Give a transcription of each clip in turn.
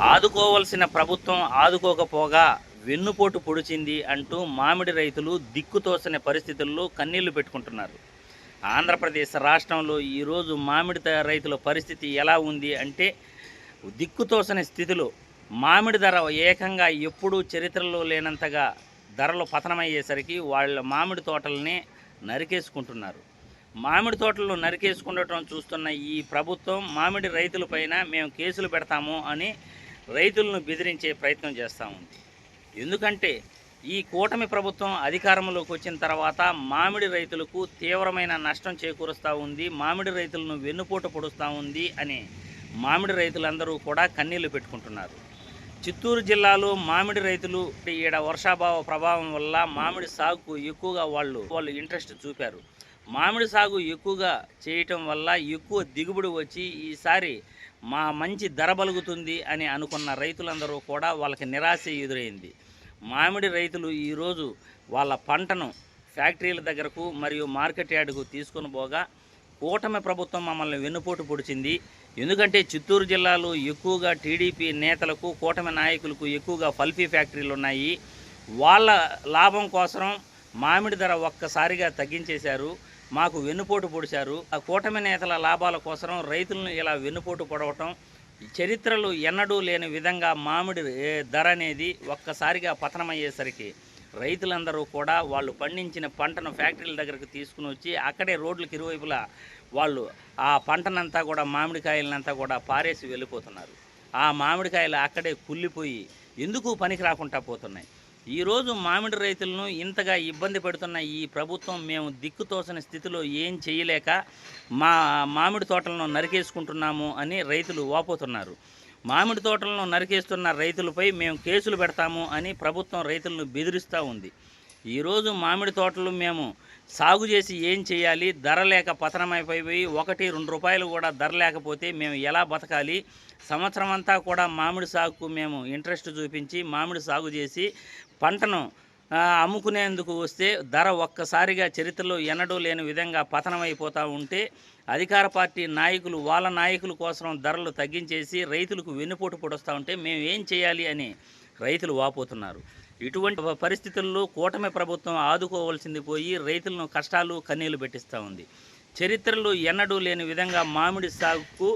ఆదుకోవలసిన ప్రభుత్వం ఆదుకోకపోగా వెన్నుపోటు పొడిచింది అంటూ మామిడి రైతులు దిక్కుతోసని పరిస్థితుల్లో కన్నీళ్ళు పెట్టుకుంటున్నారు. ఆంధ్రప్రదేశ్ రాష్ట్రంలో ఈరోజు మామిడి త- రైతుల పరిస్థితి ఎలా ఉంది అంటే దిక్కుతోసని స్థితిలో మామిడి ధర ఏకంగా ఎప్పుడూ చరిత్రలో లేనంతగా ధరలు పతనమయ్యేసరికి వాళ్ళ మామిడి తోటల్ని నరికేసుకుంటున్నారు. మామిడి తోటలను నరికేసుకుండటం చూస్తున్న ఈ ప్రభుత్వం మామిడి రైతులపైన మేము కేసులు పెడతాము అని రైతులను బెదిరించే ప్రయత్నం చేస్తూ ఉంది. ఎందుకంటే ఈ కూటమి ప్రభుత్వం అధికారంలోకి వచ్చిన తర్వాత మామిడి రైతులకు తీవ్రమైన నష్టం చేకూరుస్తూ ఉంది మామిడి రైతులను వెన్నుపోటు పొడుస్తూ ఉంది అని మామిడి రైతులందరూ కూడా కన్నీళ్ళు పెట్టుకుంటున్నారు. చిత్తూరు జిల్లాలో మామిడి రైతులు ఈడ వర్షాభావ ప్రభావం వల్ల మామిడి సాగుకు ఎక్కువగా వాళ్ళు వాళ్ళు ఇంట్రెస్ట్ చూపారు. మామిడి సాగు ఎక్కువగా చేయటం వల్ల ఎక్కువ దిగుబడి వచ్చి ఈసారి మా మంచి ధర బలుగుతుంది అని అనుకున్న రైతులందరూ కూడా వాళ్ళకి నిరాశ ఎదురైంది. మామిడి రైతులు ఈరోజు వాళ్ళ పంటను ఫ్యాక్టరీల దగ్గరకు మరియు మార్కెట్ యార్డుకు తీసుకొని పోగా కూటమి ప్రభుత్వం మమ్మల్ని వెన్నుపోటు పొడిచింది. ఎందుకంటే చిత్తూరు జిల్లాలో ఎక్కువగా టీడీపీ నేతలకు కూటమి నాయకులకు ఎక్కువగా పల్పీ ఫ్యాక్టరీలు ఉన్నాయి. వాళ్ళ లాభం కోసం మామిడి ధర ఒక్కసారిగా తగ్గించేశారు. మాకు వెన్నుపోటు పొడిచారు. ఆ కూటమి నేతల లాభాల కోసం రైతులను ఇలా వెన్నుపోటు పొడవటం చరిత్రలో ఎన్నడూ లేని విధంగా మామిడి ధర అనేది ఒక్కసారిగా పతనమయ్యేసరికి రైతులందరూ కూడా వాళ్ళు పండించిన పంటను ఫ్యాక్టరీల దగ్గరకు తీసుకుని వచ్చి అక్కడే రోడ్లకు ఇరువైపులా వాళ్ళు ఆ పంటనంతా కూడా మామిడికాయలనంతా కూడా పారేసి వెళ్ళిపోతున్నారు. ఆ మామిడికాయలు అక్కడే కుళ్ళిపోయి ఎందుకు పనికి రాకుండా పోతున్నాయి? ఈరోజు మామిడి రైతులను ఇంతగా ఇబ్బంది పెడుతున్న ఈ ప్రభుత్వం మేము దిక్కుతోసిన స్థితిలో ఏం చేయలేక మా మామిడి తోటలను నరికేసుకుంటున్నాము అని రైతులు వాపోతున్నారు. మామిడి తోటలను నరికేస్తున్న రైతులపై మేము కేసులు పెడతాము అని ప్రభుత్వం రైతులను బెదిరిస్తూ ఉంది. ఈరోజు మామిడి తోటలు మేము సాగు చేసి ఏం చేయాలి? ధర లేక పతనమైపోయి ఒకటి రెండు రూపాయలు కూడా ధర లేకపోతే మేము ఎలా బతకాలి? సంవత్సరం అంతా కూడా మామిడి సాగుకు మేము ఇంట్రెస్ట్ చూపించి మామిడి సాగు చేసి పంటను అమ్ముకునేందుకు వస్తే ధర ఒక్కసారిగా చరిత్రలో ఎన్నడూ లేని విధంగా పతనమైపోతూ ఉంటే అధికార పార్టీ నాయకులు వాళ్ళ నాయకుల కోసం ధరలు తగ్గించేసి రైతులకు వెన్నుపోటు పొడుస్తూ ఉంటే మేము ఏం చేయాలి అని రైతులు వాపోతున్నారు. ఇటువంటి పరిస్థితుల్లో కూటమి ప్రభుత్వం ఆదుకోవాల్సింది పోయి రైతులను కష్టాలు కన్నీళ్ళు పెట్టిస్తూ ఉంది. చరిత్రలో ఎన్నడూ లేని విధంగా మామిడి సాగుకు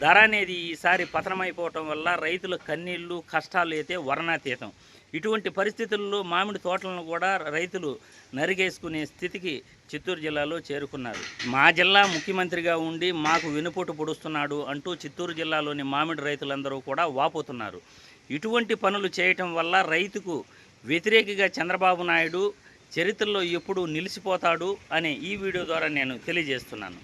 ధర అనేది ఈసారి పతనమైపోవటం వల్ల రైతుల కన్నీళ్ళు కష్టాలు అయితే వర్ణాతీతం. ఇటువంటి పరిస్థితుల్లో మామిడి తోటలను కూడా రైతులు నరిగేసుకునే స్థితికి చిత్తూరు జిల్లాలో చేరుకున్నారు. మా జిల్లా ముఖ్యమంత్రిగా ఉండి మాకు వెనుపోటు పొడుస్తున్నాడు అంటూ చిత్తూరు జిల్లాలోని మామిడి రైతులందరూ కూడా వాపోతున్నారు. ఇటువంటి పనులు చేయటం వల్ల రైతుకు వ్యతిరేకిగా చంద్రబాబు నాయుడు చరిత్రలో ఎప్పుడూ నిలిచిపోతాడు అనే ఈ వీడియో ద్వారా నేను తెలియజేస్తున్నాను.